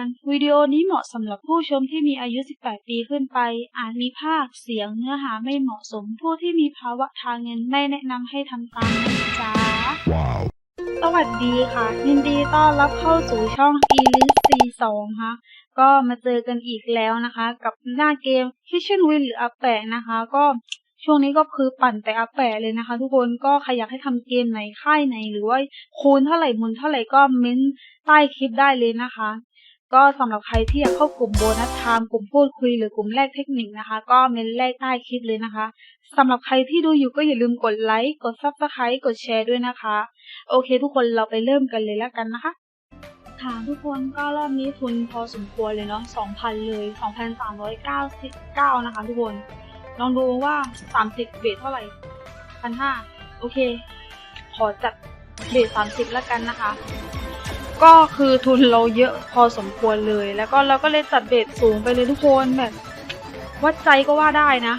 อนวิดีโอนี้เหมาะสำหรับผู้ชมที่มีอายุ 18 ปีขึ้นไป อาจมีภาพเสียงเนื้อหาไม่เหมาะสม ผู้ที่มีภาวะทางเงินไม่แนะนำให้ทำตามนะจ๊ะ Wow. สวัสดีค่ะ ยินดีต้อนรับเข้าสู่ช่อง e l i s C2 ค่ะก็มาเจอกันอีกแล้วนะคะ กับหน้าเกม Kitchen Win หรืออาแปะนะคะ ก็ช่วงนี้ก็คือปั่นแต่อาแปะเลยนะคะ ทุกคนก็ใครอยากให้ทำเกมไหนค่ายไหน หรือว่าคูณเท่าไหร่หมุนเท่าไหร่ก็เม้นใต้คลิปได้เลยนะคะ ก็สำหรับใครที่อยากเข้ากลุ่มโบนัสไทม์กลุ่มพูดคุยหรือกลุ่มแรกเทคนิคนะคะ ก็เม้นแรกใต้คลิปเลยนะคะสำหรับใครที่ดูอยู่ก็อย่าลืมกดไลค์กด Subscribe กดแชร์ด้วยนะคะ โอเค ทุกคนเราไปเริ่มกันเลยแล้วกันนะคะค่ะทุกคนก็รอบนี้ทุนพอสมควรเลยเนาะ2,000 เลย 2,399 นะคะทุกคน ลองดูว่า 30 เบสเท่าไหร่1,500โอเค ขอจัดเบส30 แล้วกันนะคะ ก็คือทุนเราเยอะพอสมควรเลย แล้วก็เราก็เลยจัดเบสสูงไปเลยทุกคนแบบ วัดใจก็ว่าได้นะ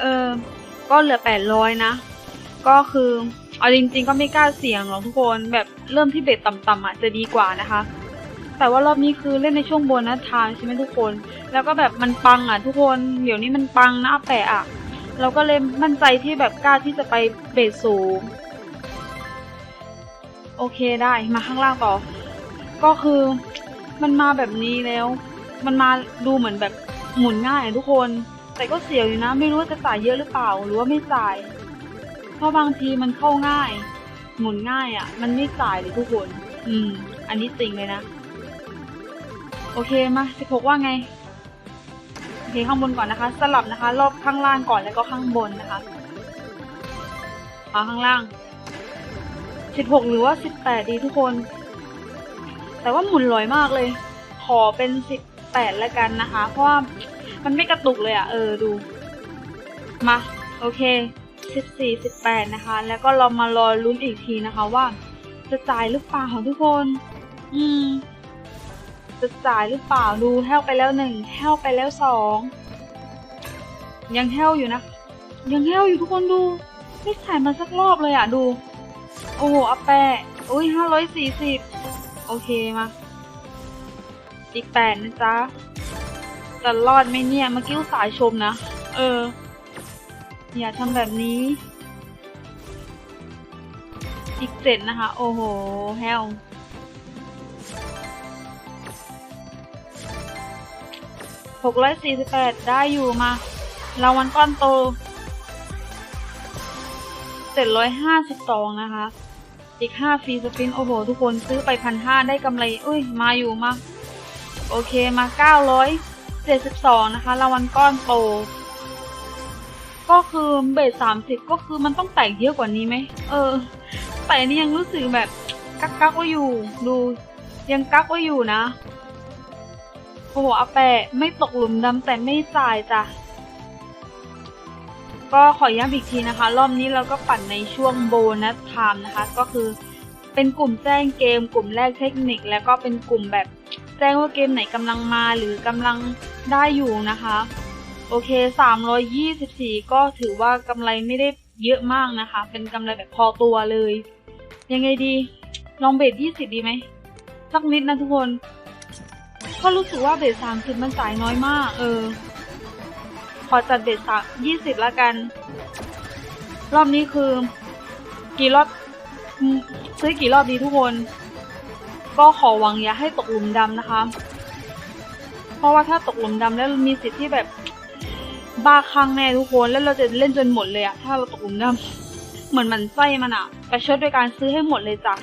เออ ก็เหลือ800นะ ก็คือเอาจริง ๆ ก็ไม่กล้าเสี่ยงหรอกทุกคนแบบเริ่มที่เบ็ดต่ำๆอะจะดีกว่านะคะ แต่ว่ารอบนี้คือเล่นในช่วงโบนัสทม์ใช่ไหมทุกคน แล้วก็แบบมันปังอะทุกคนเดี๋ยวนี้มันปังนะแปะอะเราก็เลยมั่นใจที่แบบกล้าที่จะไปเบสสูง โอเคได้มาข้างล่างต่อ ก็คือมันมาแบบนี้แล้ว มันมาดูเหมือนแบบหมุนง่ายทุกคน แต่ก็เสียวอยู่นะ ไม่รู้ว่าจะจ่ายเยอะหรือเปล่า หรือว่าไม่จ่าย เพราะบางทีมันเข้าง่าย หมุนง่ายอะ่ะ มันไม่จ่ายเลยทุกคน อืม อันนี้จริงเลยนะ โอเคมาสิบหกว่าไงโอเคข้างบนก่อนนะคะ สลับนะคะ รอบข้างล่างก่อนแล้วก็ข้างบนนะคะเอาข้างล่างสิบหกหรือว่าสิบแปดดีทุกคน แต่ว่าหมุนลอยมากเลย ขอเป็นสิบแปดแล้วกันนะคะ เพราะว่ามันไม่กระตุกเลยอะ่ะ เออดู มา โอเคสิบสี่สิบแปดนะคะ แล้วก็เรามารอลุ้นอีกทีนะคะว่า จะจ่ายหรือเปล่าของทุกคน อืม จะจ่ายหรือเปล่าดูแห้วไปแล้วหนึ่งแห้วไปแล้วสองยังแห้วอยู่นะ ยังแห้วอยู่ทุกคนดูไม่จ่ายมาสักรอบเลยอะดู โอ้โหอาแปะอุ้ยห้าร้อยสี่สิบ โอเคมา อีกแปดนะจ๊ะจะรอดไหมเนี่ยเมื่อกี้สาห์ชมนะ เออ อย่าทำแบบนี้ อีกเจ็ดนะคะ โอ้โห แฮวหกร้อยสี่สิบแปดได้อยู่มารางวัลก้อนโตเจ็ดร้อยห้าสิบสองนะคะ อีกห้าฟรีสปิน โอ้โห ทุกคนซื้อไปพันห้าได้กำไรเอ้ย มาอยู่มา โอเคมาเก้าร้อยเจ็ดสิบสองนะคะรางวัลก้อนโต ก็คือเบสสามสิบก็คือมันต้องแตกเยอะกว่านี้ไหม เออ แต่นี่ยังรู้สึกแบบกักกักๆไว้อยู่ ดูยังกักไว้อยู่นะ โอ้โหอาแปะไม่ตกหลุมดำแต่ไม่จ่ายจ้ะ ก็ขอย้ำอีกทีนะคะ รอบนี้เราก็ปั่นในช่วงโบนัสไทม์นะคะ ก็คือเป็นกลุ่มแจ้งเกม กลุ่มแรกเทคนิค แล้วก็เป็นกลุ่มแบบแจ้งว่าเกมไหนกำลังมาหรือกำลังได้อยู่นะคะ โอเค 324 ก็ถือว่ากำไรไม่ได้เยอะมากนะคะ เป็นกำไรแบบพอตัวเลย ยังไงดี ลองเบส20 ดีไหมสักนิดนะทุกคน ก็รู้สึกว่าเบส30 มันจ่ายน้อยมาก เออ ขอจัดเบส3 20แล้วกัน รอบนี้คือ กี่รอบซื้อกี่รอบดีทุกคน ก็ขอหวังอย่าให้ตกหลุมดำนะคะ เพราะว่าถ้าตกหลุมดำแล้วมีสิทธิ์ที่แบบบ้าคลั่งแน่ทุกคนแล้วเราจะเล่นจนหมดเลยอะถ้าเราตกหลุมดำเหมือนมันไส้มันอะประชดโดยการซื้อให้หมดเลยจ้ะ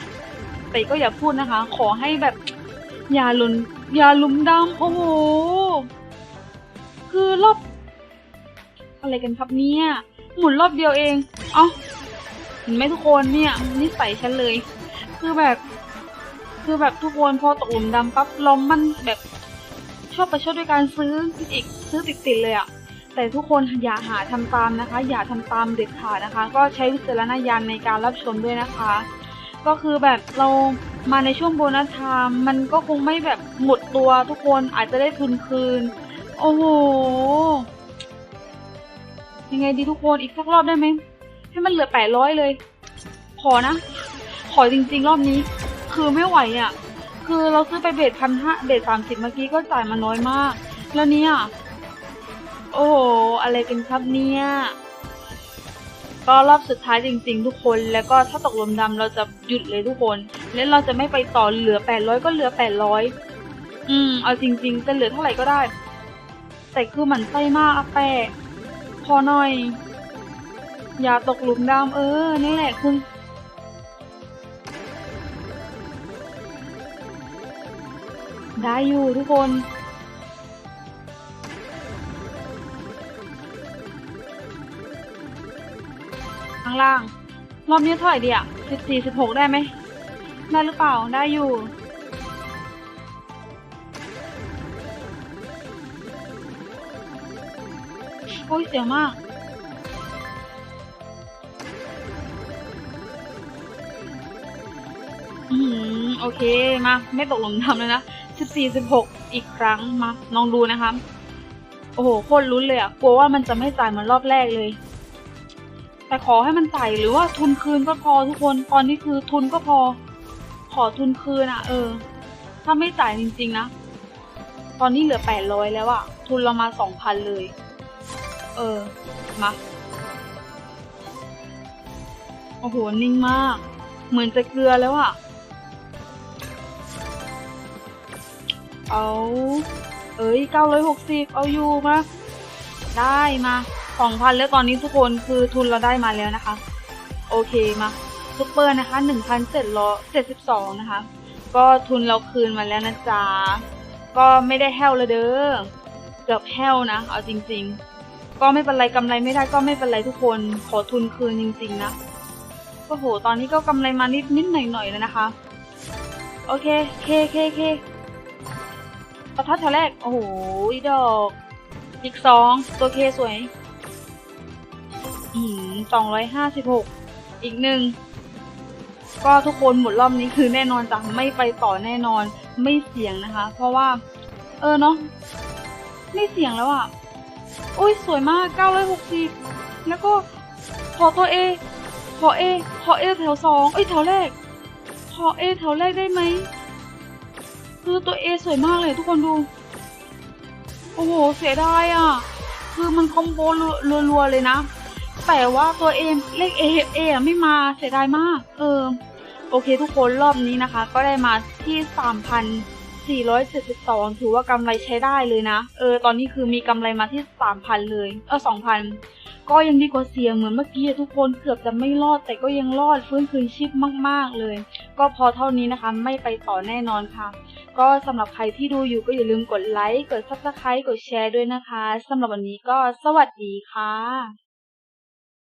แต่ก็อย่าพูดนะคะ ขอให้แบบอย่าหลุนอย่าหลุมดำโอ้โหคือรอบ อะไรกันครับเนี่ย หมุนรอบเดียวเอง เอ้าเห็นไหมทุกคนเนี่ยนิสัยฉันเลย คือแบบ คือแบบทุกคนพอตกหลุมดำปั๊บลมมันแบบชอบประชดด้วยการซื้ออีกซื้อติดๆเลยอะแต่ทุกคนอย่าหาทำตามนะคะ อย่าทำตามเด็ดขาดนะคะ ก็ใช้วิจารณญาณในการรับชมด้วยนะคะ ก็คือแบบเรามาในช่วงโบนัสไทม์มันก็คงไม่แบบหมดตัวทุกคนอาจจะได้ทุนคืน โอ้โห ยังไงดีทุกคนอีกสักรอบได้ไหมให้มันเหลือแปดร้อยเลย ขอนะ ขอจริง ๆ รอบนี้ คือไม่ไหวอะ่ะ คือเราซื้อไปเบสพันห้าเบสสามสิบเมื่อกี้ก็จ่ายมาน้อยมาก แล้วเนี่ย โอ้โหอะไรกันครับเนี่ยก็รอบสุดท้ายจริง ๆ ทุกคน แล้วก็ถ้าตกลมดำเราจะหยุดเลยทุกคน แล้วเราจะไม่ไปต่อเหลือแปดร้อยก็เหลือแปดร้อยอืม เอาจริง ๆ จะเหลือเท่าไหร่ก็ได้ แต่คือหมันไส้มากอะแปะ พอหน่อย อย่าตกหลุมดำเออ นี่แหละคุณได้อยู่ทุกคน ข้างล่าง รอบนี้เท่าไหร่ดีอะสิบสี่สิบหกได้ไหม ได้หรือเปล่า ได้อยู่ โอ้ยเสียวมาก อืมโอเค มา ไม่ตกหลุมดำเลยนะสิบสี่สิบหกอีกครั้งมาลองดูนะคะ โอ้โหโคตรลุ้นเลยอะกลัวว่ามันจะไม่จ่ายเหมือนรอบแรกเลย แต่ขอให้มันจ่ายหรือว่าทุนคืนก็พอทุกคน ตอนนี้คือทุนก็พอ ขอทุนคืนอะเออ ถ้าไม่จ่ายจริงๆนะ ตอนนี้เหลือแปดร้อยแล้วอะทุนเรามาสองพันเลย เออ มา โอ้โห นิ่งมาก เหมือนจะเกลือแล้วอะเอา เอ้ยเก้าร้อยหกสิบเอาอยู่มา ได้มาสองพันแล้วตอนนี้ทุกคนคือทุนเราได้มาแล้วนะคะ โอเคมาซุปเปอร์นะคะหนึ่งพันเจ็ดร้อยเจ็ดสิบสองนะคะ ก็ทุนเราคืนมาแล้วนะจ๊ะ ก็ไม่ได้แห้วเลยเด้อ เกือบแห้วนะ เอาจริง ๆ ก็ไม่เป็นไรกำไรไม่ได้ก็ไม่เป็นไรทุกคนขอทุนคืนจริงๆนะโอ้โหตอนนี้ก็กำไรมานิดนิดหน่อยหน่อยๆแล้วนะคะ โอเคเคเคเคประทัดแถวแรกโอ้โหดอก อีกสองตัวเคสวยอืมสองร้อยห้าสิบหกอีกหนึ่งก็ทุกคนหมดรอบนี้คือแน่นอนจ้ะไม่ไปต่อแน่นอนไม่เสี่ยงนะคะ เพราะว่า เออเนาะไม่เสี่ยงแล้วอะ อุ้ยสวยมากเก้าร้อยหกสิบแล้วก็ขอตัวเอขอเอขอเอแถวสองเอ้ยแถวแรก ขอเอแถวแรกได้ไหม คือตัวเอสวยมากเลยทุกคนดู โอ้โห เสียดายอะ คือมันคอมโบรัวๆเลยนะ แต่ว่าตัวเอเลขเอเอไม่มา เสียดายมาก เออ โอเคทุกคนรอบนี้นะคะ ก็ได้มาที่สามพันสี่ร้อยเจ็ดสิบสองถือว่ากำไรใช้ได้เลยนะ เออ ตอนนี้คือมีกำไรมาที่สามพันเลย เออสองพันก็ยังดีกว่าเสียเหมือนเมื่อกี้ทุกคนเกือบจะไม่รอด แต่ก็ยังรอดฟื้นคืนชีพมาก ๆ เลย ก็พอเท่านี้นะคะ ไม่ไปต่อแน่นอนค่ะ ก็สำหรับใครที่ดูอยู่ก็อย่าลืมกดไลค์ กด subscribe กดแชร์ด้วยนะคะสำหรับวันนี้ก็สวัสดีค่ะ